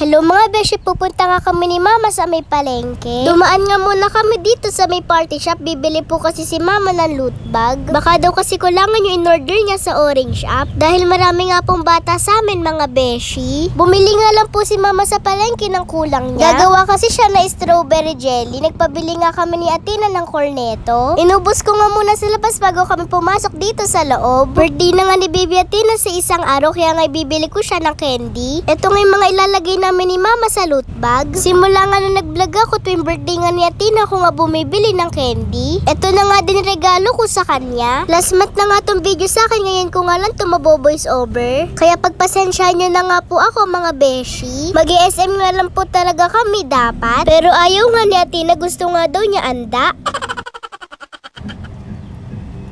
Hello mga beshi, pupunta nga kami ni mama sa may palengke. Dumaan nga muna kami dito sa may party shop. Bibili po kasi si mama ng loot bag. Baka daw kasi kulangan yung in-order niya sa orange shop. Dahil marami nga pong bata sa amin mga beshi. Bumili nga lang po si mama sa palengke ng kulang niya. Gagawa kasi siya na strawberry jelly. Nagpabili nga kami ni Atina ng corneto. Inubos ko nga muna sa labas bago kami pumasok dito sa loob. Birthday na nga ni Baby Atina sa isang araw kaya nga ibibili ko siya ng candy. Ito nga yung mga ilalagay namin ni Mama sa loot bag. Simula nga nung nag-vlog ako tuwing birthday nga ni Atina ako nga bumibili ng candy. Ito na nga din regalo ko sa kanya. Last month na nga tong video sa akin ngayon ko nga lang tumabo voice over. Kaya pagpasensya nyo na nga po ako mga beshi. mag sm nga lang po talaga kami dapat. Pero ayaw nga ni Atina gusto nga daw niya anda.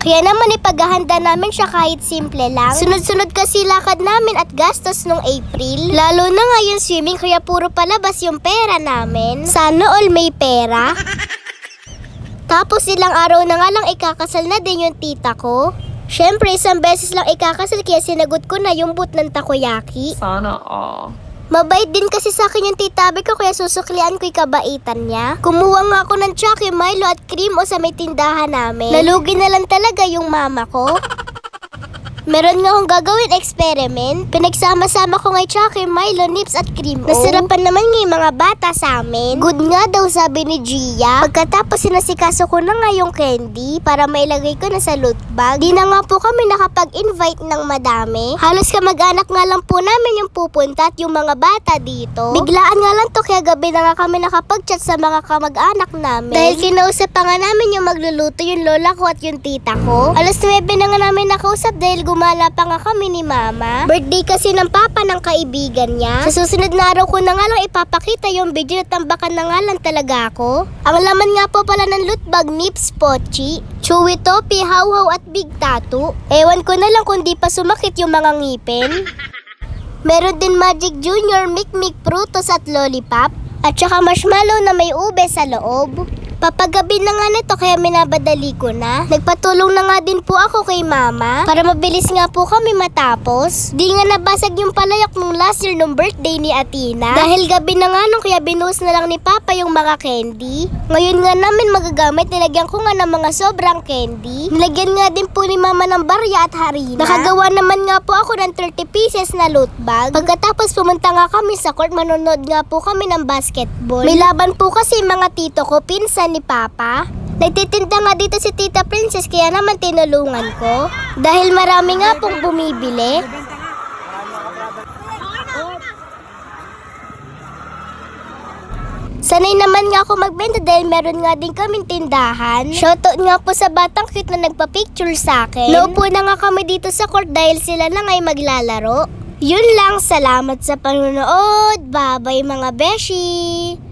Kaya naman ipaghahanda namin siya kahit simple lang. Sunod-sunod kasi lakad namin at gastos nung April. Lalo na nga yung swimming kaya puro palabas yung pera namin. Sana all may pera. Tapos ilang araw na nga lang ikakasal na din yung tita ko. Siyempre, isang beses lang ikakasal kaya sinagot ko na yung boot ng takoyaki. Sana all. Mabait din kasi sa akin yung titabi ko kaya susuklian ko yung kabaitan niya. Kumuha nga ako ng Chucky, Milo at cream o sa may tindahan namin. Nalugi na lang talaga yung mama ko. Meron nga akong gagawin experiment. Pinagsama-sama ko nga yung Chucky, Milo, Nips at cream o. Nasirapan naman nga mga bata sa amin. Good nga daw sabi ni Gia. Pagkatapos sinasikaso ko na nga yung candy para mailagay ko na sa loot bag. Di na nga po kami nakapag-invite ng madami. Halos kamag-anak nga lang po namin yung pupunta at yung mga bata dito. Biglaan nga lang to kaya gabi na nga kami nakapag-chat sa mga kamag-anak namin. Dahil kinausap pa nga namin yung magluluto yung lola ko at yung tita ko. Alas 9 na nga namin nakausap dahil gumala pa nga kami ni mama. Birthday kasi ng papa ng kaibigan niya. Sa susunod na araw ko na nga lang ipapakita yung video na tambakan na nga lang talaga ako. Ang laman nga po pala ng loot bag nips pochi. Chewy Topi, How at Big Tattoo. Ewan ko na lang kung di pa sumakit yung mga ngipin. Meron din Magic Junior, Mic Prutos at Lollipop. At saka marshmallow na may ube sa loob. Papagabi na nga nito kaya minabadali ko na. Nagpatulong na nga din po ako kay mama para mabilis nga po kami matapos. Di nga nabasag yung palayok nung last year nung birthday ni Atina. Dahil gabi na nga nung kaya binuhos na lang ni Papa yung mga candy. Ngayon nga namin magagamit, nilagyan ko nga ng mga sobrang candy. Nilagyan nga din po ni mama ng barya at harina. Nakagawa naman nga po ako ng 30 pieces na loot bag. Pagkatapos pumunta nga kami sa court, manonood nga po kami ng basketball. May laban po kasi mga tito ko, pinsan ni Papa. Nagtitinda nga dito si Tita Princess kaya naman tinulungan ko. Dahil marami nga pong bumibili. Sanay naman nga ako magbenta dahil meron nga din kaming tindahan. Shoutout nga po sa batang cute na nagpa-picture sa akin. Naupo na nga kami dito sa court dahil sila na ngay maglalaro. Yun lang, salamat sa panonood. Bye-bye mga beshi!